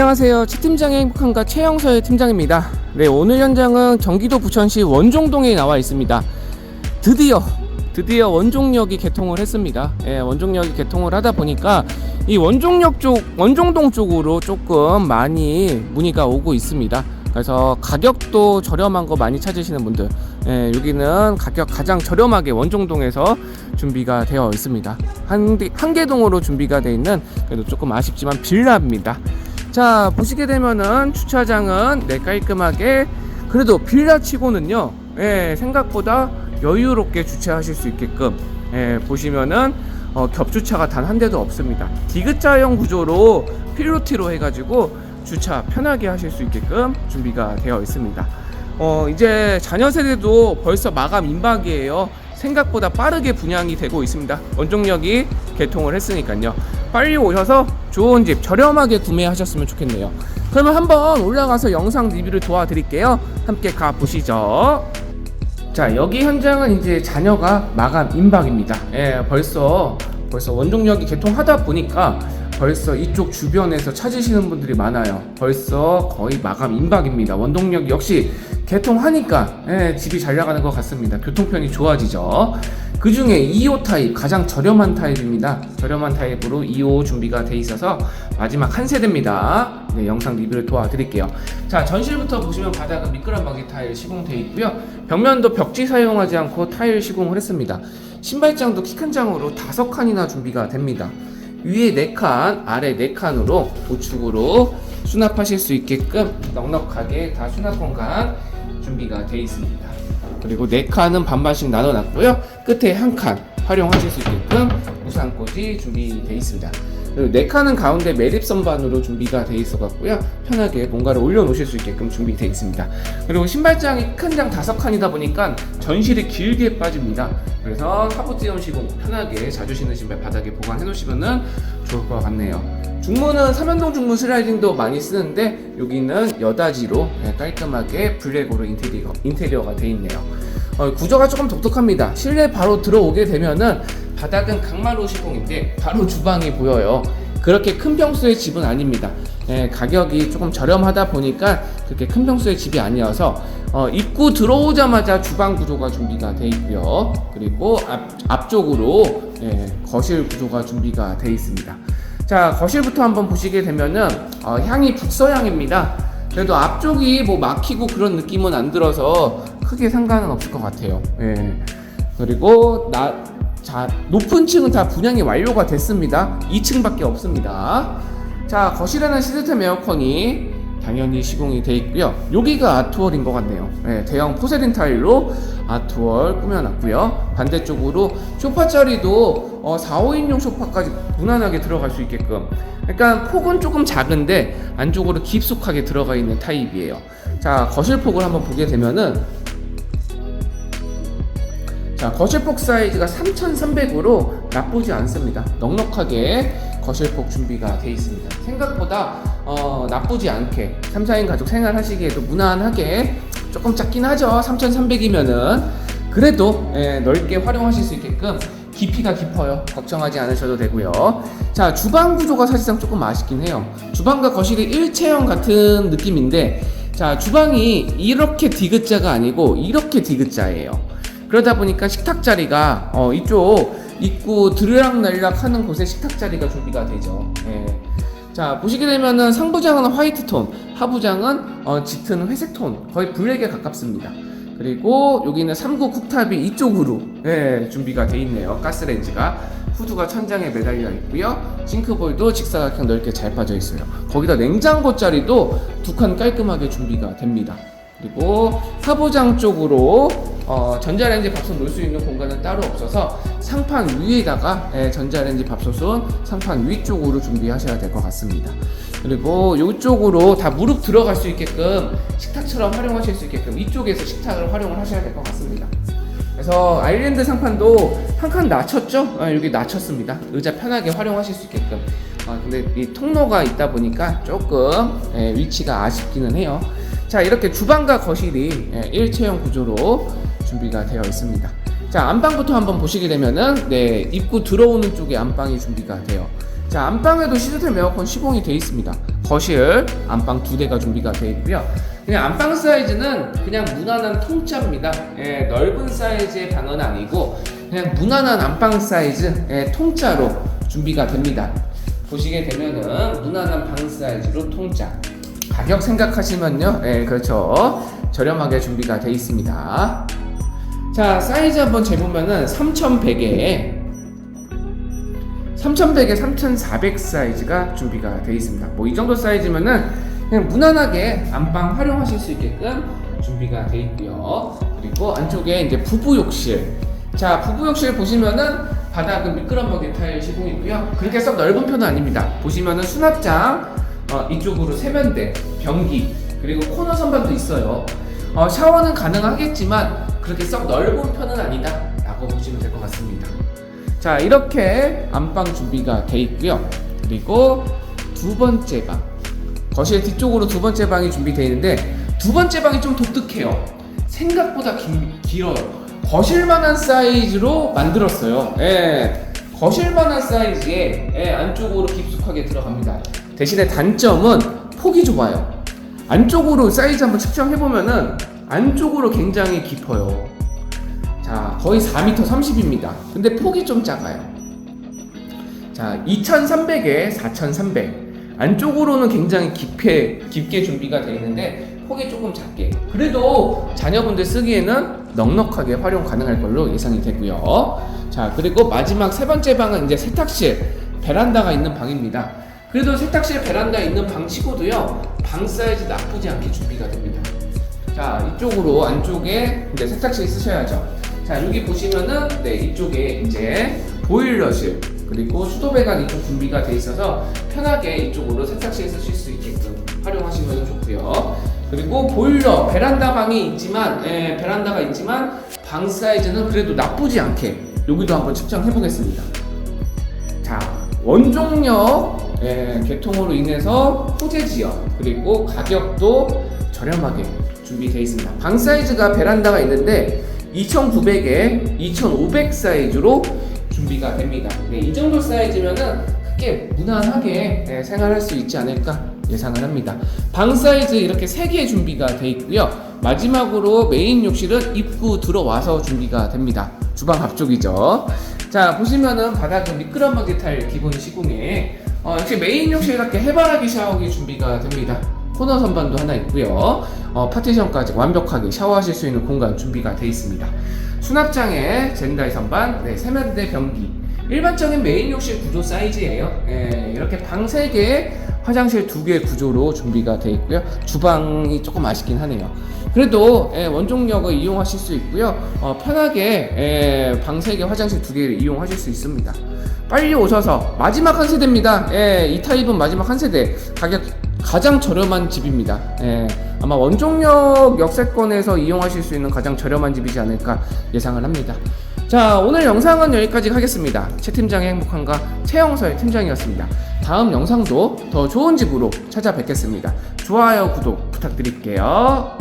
안녕하세요. 최팀장의 행복한가 최영서의 팀장입니다. 네, 오늘 현장은 경기도 부천시 원종동에 나와 있습니다. 드디어 드디어 원종역이 개통을 했습니다. 예, 원종역이 개통을 하다 보니까 이 원종역 쪽 원종동 쪽으로 조금 많이 문의가 오고 있습니다. 그래서 가격도 저렴한 거 많이 찾으시는 분들, 예, 여기는 가격 가장 저렴하게 원종동에서 준비가 되어 있습니다. 한, 한계동으로 준비가 되어 있는 그래도 조금 아쉽지만 빌라입니다. 자 보시게 되면은 주차장은 네 깔끔하게 그래도 빌라 치고는요 예, 생각보다 여유롭게 주차하실 수 있게끔 예, 보시면은 어, 겹주차가 단 한 대도 없습니다. 디귿자형 구조로 필로티로 해가지고 주차 편하게 하실 수 있게끔 준비가 되어 있습니다. 어, 이제 자녀 세대도 벌써 마감 임박이에요 생각보다 빠르게 분양이 되고 있습니다 원종역이 개통을 했으니까요 빨리 오셔서 좋은 집 저렴하게 구매하셨으면 좋겠네요. 그러면 한번 올라가서 영상 리뷰를 도와드릴게요. 함께 가 보시죠. 자 여기 현장은 이제 자녀가 마감 임박입니다. 예, 벌써 벌써 원종역이 개통하다 보니까 벌써 이쪽 주변에서 찾으시는 분들이 많아요. 벌써 거의 마감 임박입니다. 원동력 역시 개통하니까 예, 집이 잘 나가는 것 같습니다. 교통편이 좋아지죠. 그 중에 2호 타입 가장 저렴한 타입입니다. 저렴한 타입으로 2호 준비가 돼 있어서 마지막 한 세대입니다. 네, 영상 리뷰를 도와드릴게요. 자, 전실부터 보시면 바닥은 미끄럼방지 타일 시공돼 있고요. 벽면도 벽지 사용하지 않고 타일 시공을 했습니다. 신발장도 키 큰 장으로 다섯 칸이나 준비가 됩니다. 위에 4칸, 아래 4칸으로 우측으로 수납하실 수 있게끔 넉넉하게 다 수납 공간 준비가 되어 있습니다. 그리고 4칸은 반반씩 나눠놨고요. 끝에 한 칸 활용하실 수 있게끔 우산꽂이 준비되어 있습니다. 그리고 4칸은 가운데 매립 선반으로 준비가 되어 있어 갖고요. 편하게 뭔가를 올려놓으실 수 있게끔 준비되어 있습니다. 그리고 신발장이 큰 장 5칸이다 보니까 전실이 길게 빠집니다. 그래서 시공 편하게 자주 신는 신발 바닥에 보관해 놓으시면 좋을 것 같네요. 중문은 삼연동 중문 슬라이딩도 많이 쓰는데 여기는 여다지로 네, 깔끔하게 블랙으로 인테리어, 인테리어가 되어 있네요. 어, 구조가 조금 독특합니다. 실내 바로 들어오게 되면은 바닥은 강마루 시공인데 바로 주방이 보여요. 그렇게 큰 평수의 집은 아닙니다. 예, 가격이 조금 저렴하다 보니까 그렇게 큰 평수의 집이 아니어서 어, 입구 들어오자마자 주방 구조가 준비가 돼 있고요. 그리고 앞, 앞쪽으로 예, 거실 구조가 준비가 돼 있습니다. 자 거실부터 한번 보시게 되면은 어, 향이 북서향입니다. 그래도 앞쪽이 뭐 막히고 그런 느낌은 안 들어서 크게 상관은 없을 것 같아요. 예. 그리고 나, 자, 높은 층은 다 분양이 완료가 됐습니다. 2층밖에 없습니다. 자, 거실에는 시스템 에어컨이 당연히 시공이 돼 있고요. 여기가 아트월인 것 같네요. 예, 대형 포세린 타일로 아트월 꾸며놨고요. 반대쪽으로 소파 자리도 어, 4, 5인용 소파까지 무난하게 들어갈 수 있게끔. 약간 폭은 조금 작은데 안쪽으로 깊숙하게 들어가 있는 타입이에요. 자, 거실 폭을 한번 보게 되면은 자, 거실 폭 사이즈가 3,300으로 나쁘지 않습니다. 넉넉하게 거실폭 준비가 되어 있습니다. 생각보다 어, 나쁘지 않게 3, 4인 가족 생활하시기에도 무난하게 조금 작긴 하죠. 3,300이면은 그래도 예, 넓게 활용하실 수 있게끔 깊이가 깊어요. 걱정하지 않으셔도 되고요. 자, 주방 구조가 사실상 조금 아쉽긴 해요. 주방과 거실이 일체형 같은 느낌인데 자, 주방이 이렇게 디귿자가 아니고 이렇게 디귿자예요. 그러다 보니까 식탁 자리가 어, 이쪽 입구 들락날락 하는 곳에 식탁 자리가 준비가 되죠. 예. 자 보시게 되면은 상부장은 화이트 톤, 하부장은 어, 짙은 회색 톤, 거의 블랙에 가깝습니다. 그리고 여기는 3구 쿡탑이 이쪽으로 예, 준비가 돼 있네요. 가스레인지가 후드가 천장에 매달려 있고요. 싱크볼도 직사각형 넓게 잘 빠져 있어요. 거기다 냉장고 자리도 두 칸 깔끔하게 준비가 됩니다. 그리고 사보장 쪽으로 어, 전자레인지 밥솥 놓을 수 있는 공간은 따로 없어서 상판 위에다가 예, 전자레인지 밥솥은 상판 위쪽으로 준비하셔야 될 것 같습니다. 그리고 이쪽으로 다 무릎 들어갈 수 있게끔 식탁처럼 활용하실 수 있게끔 이쪽에서 식탁을 활용을 하셔야 될 것 같습니다. 그래서 아일랜드 상판도 한 칸 낮췄죠? 아, 여기 낮췄습니다. 의자 편하게 활용하실 수 있게끔. 아, 근데 이 통로가 있다 보니까 조금 예, 위치가 아쉽기는 해요. 자 이렇게 주방과 거실이 예, 일체형 구조로 준비가 되어 있습니다. 자 안방부터 한번 보시게 되면은 네 입구 들어오는 쪽에 안방이 준비가 돼요. 자 안방에도 시스템 에어컨 시공이 되어 있습니다. 거실, 안방 두 대가 준비가 되어 있고요. 그냥 안방 사이즈는 그냥 무난한 통짜입니다. 예, 넓은 사이즈의 방은 아니고 그냥 무난한 안방 사이즈 예, 통짜로 준비가 됩니다. 보시게 되면은 무난한 방 사이즈로 통짜. 가격 생각하시면요, 예, 그렇죠. 저렴하게 준비가 되어 있습니다. 자, 사이즈 한번 재보면은 3100에 3100에 3400 사이즈가 준비가 되어 있습니다. 뭐 이 정도 사이즈면은 그냥 무난하게 안방 활용하실 수 있게끔 준비가 되어 있고요. 그리고 안쪽에 이제 부부 욕실. 자, 부부 욕실 보시면은 바닥은 미끄럼먹이 타일 시공이고요. 그렇게 썩 넓은 편은 아닙니다. 보시면은 수납장 어, 이쪽으로 세면대, 변기 그리고 코너 선반도 있어요. 어, 샤워는 가능하겠지만 그렇게 썩 넓은 편은 아니다 라고 보시면 될 것 같습니다. 자 이렇게 안방 준비가 돼 있고요. 그리고 두 번째 방 거실 뒤쪽으로 두 번째 방이 준비되어 있는데 두 번째 방이 좀 독특해요. 생각보다 긴, 길어요. 거실만한 사이즈로 만들었어요. 예, 거실만한 사이즈에 예, 안쪽으로 깊숙하게 들어갑니다. 대신에 단점은 폭이 좁아요. 안쪽으로 사이즈 한번 측정해 보면은 안쪽으로 굉장히 깊어요. 자, 거의 4m 30입니다. 근데 폭이 좀 작아요. 자, 2300에 4300. 안쪽으로는 굉장히 깊게, 깊게 준비가 되어 있는데 폭이 조금 작게. 그래도 자녀분들 쓰기에는 넉넉하게 활용 가능할 걸로 예상이 되고요. 자, 그리고 마지막 세 번째 방은 이제 세탁실, 베란다가 있는 방입니다. 그래도 세탁실 베란다 있는 방 치고도요, 방 사이즈 나쁘지 않게 준비가 됩니다. 자 이쪽으로 안쪽에 이제 세탁실 쓰셔야죠. 자 여기 보시면은 네 이쪽에 이제 보일러실 그리고 수도 배관 이쪽 준비가 돼 있어서 편하게 이쪽으로 세탁실 쓰실 수 있게끔 활용하시면 좋고요. 그리고 보일러 베란다 방이 있지만 예, 베란다가 있지만 방 사이즈는 그래도 나쁘지 않게 여기도 한번 측정해 보겠습니다. 자 원종력 예, 개통으로 인해서 호재 지역 그리고 가격도 저렴하게 준비되어 있습니다. 방 사이즈가 베란다가 있는데 2,900에 2,500 사이즈로 준비가 됩니다. 네, 이 정도 사이즈면은 크게 무난하게 예, 생활할 수 있지 않을까 예상을 합니다. 방 사이즈 이렇게 3개 준비가 되어 있고요. 마지막으로 메인 욕실은 입구 들어와서 준비가 됩니다. 주방 앞쪽이죠. 자 보시면은 바닥은 미끄럼하게 탈 기본 시공에 어, 역시 메인 욕실 이렇게 해바라기 샤워기 준비가 됩니다. 코너 선반도 하나 있고요. 어, 파티션까지 완벽하게 샤워하실 수 있는 공간 준비가 되어 있습니다. 수납장에 젠다이 선반, 네, 세면대 변기. 일반적인 메인 욕실 구조 사이즈예요. 예, 이렇게 방 3개, 화장실 2개 구조로 준비가 되어 있고요. 주방이 조금 아쉽긴 하네요. 그래도 예, 원종력을 이용하실 수 있고요. 어, 편하게 예, 방 3개, 화장실 2개를 이용하실 수 있습니다. 빨리 오셔서 마지막 한 세대입니다. 예, 이 타입은 마지막 한 세대. 가격 가장 저렴한 집입니다. 예, 아마 원종력 역세권에서 이용하실 수 있는 가장 저렴한 집이지 않을까 예상을 합니다. 자, 오늘 영상은 여기까지 하겠습니다. 최 팀장의 행복한가 최영서의 팀장이었습니다. 다음 영상도 더 좋은 집으로 찾아뵙겠습니다. 좋아요, 구독 부탁드릴게요.